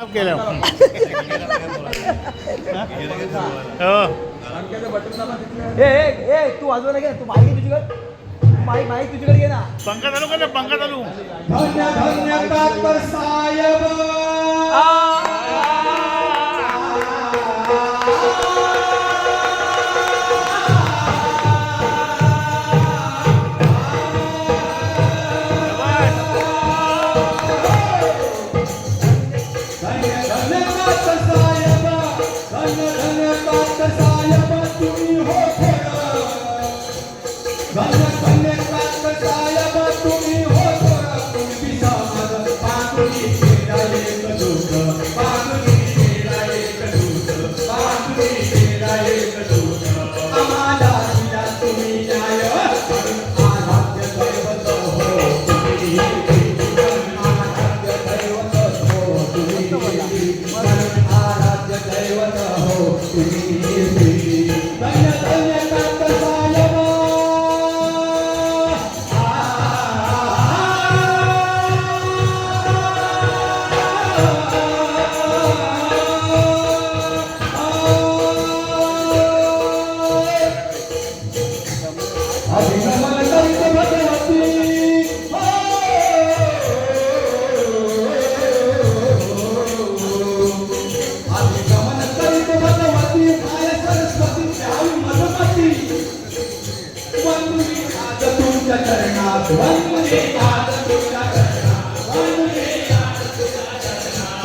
केलं हो. ए ए ए तू वाजवायला घे ना. तू आहे तुझ्याकडे माईक तुझ्याकडे घे ना. पंखा चालू कर ना पंखा चालू धन्य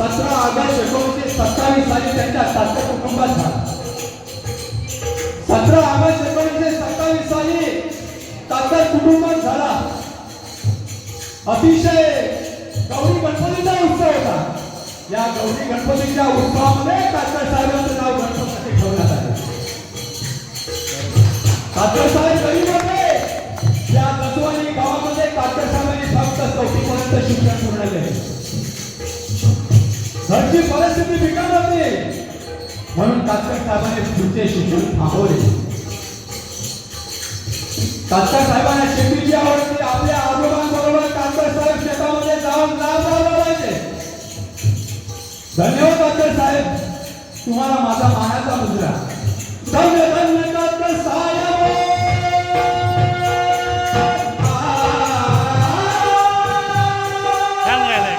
सतरा ऑगस्ट एकोणीसशे सत्तावीस साली त्यांच्या सातव्या कुटुंबात झाला सतरा ऑगस्ट एकोणीसशे सत्तावीस साली तातर कुटुंबात झाला. अतिशय गौरी गणपतीचा उत्सव होता. या गौरी गणपतीच्या उत्सवामध्ये तातर साहेबांचं नाव गणपतीसाठी ठेवण्यात आलं. कातर साहेब गरीब होते. या दसवानी गावामध्ये कातर साहेबांनी फक्त चौथीपर्यंत शिक्षण पूर्ण केले. घरची परिस्थिती बिकट होती. म्हणून कातर साहेबांनी पुढचे शिक्षण थांबवले. कातर साहेबांना शेतीची आवड होती तुम्हाला माझा मानाचा मुद्रा धन्य धन्य गायलंय.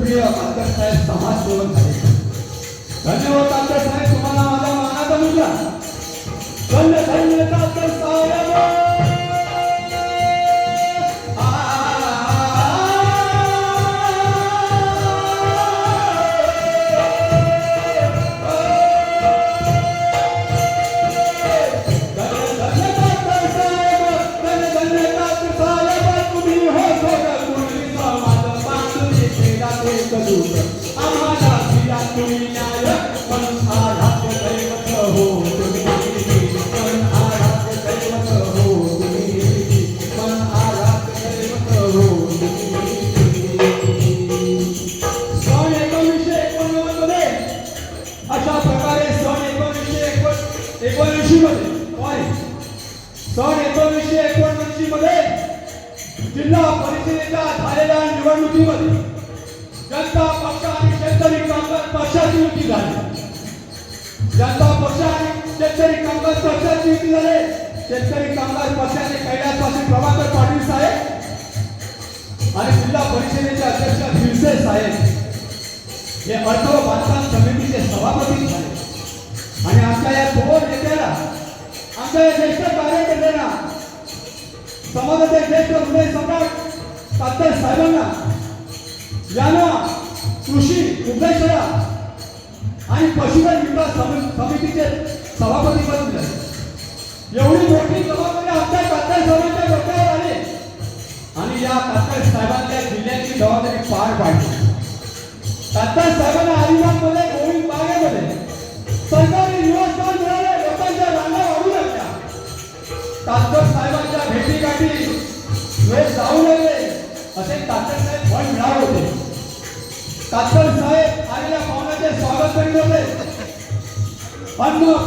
लोकप्रिय तात्या साहेब समाज सेवक झाले. धन्यवाद तात्या तुम्हाला माझा मानाचा मुद्दा धन्य धन्य अशा प्रकारे सन एकोणीसशे एकोण एकोणऐंशी मध्ये सॉरी सन एकोणीसशे एकोणऐंशी मध्ये जिल्हा परिषदेच्या झालेल्या निवडणुकीमध्ये जनता पक्ष आणि शेतकरी कामगार पक्षाची युती झाली. जनता पक्ष आणि शेतकरी कामगार पक्षाची युती झाले. शेतकरी कामगार पक्षाचे कैलासवासी प्रभाकर पाटील साहेब आणि जिल्हा परिषदेचे अध्यक्ष भिरसे साहेब. हे अर्थ व बांधकाम समितीचे सभापती झाले. आणि आमच्या या थोर नेत्याला आमच्या या ज्येष्ठ कार्यकर्त्यांना समाजाचे ज्येष्ठ हृदय सम्राट तात्या साहेबांना यांना कृषी उद्देशरा आणि पशुधन विकास समितीचे सभापती पद दिले एवढी मोठी जबाबदारी आमच्या तात्या साहेबांच्या डोक्यावर आली. आणि या तात्या साहेबांच्या जिल्ह्याची जबाबदारी पार पाडली. आता साहेबांना अलिबागमध्ये गोविंद बागेमध्ये सरकारी निवासस्थान मिळाले लोकांच्या रांगा वाढू लागल्या. तात्या साहेबांच्या भेटीगाठी वेळ जाऊ लागले असे तात्या साहेब फळ मिळाले होते. तात्या साहेब आलेल्या पाहुण्याचे स्वागत करीत होते. अन्न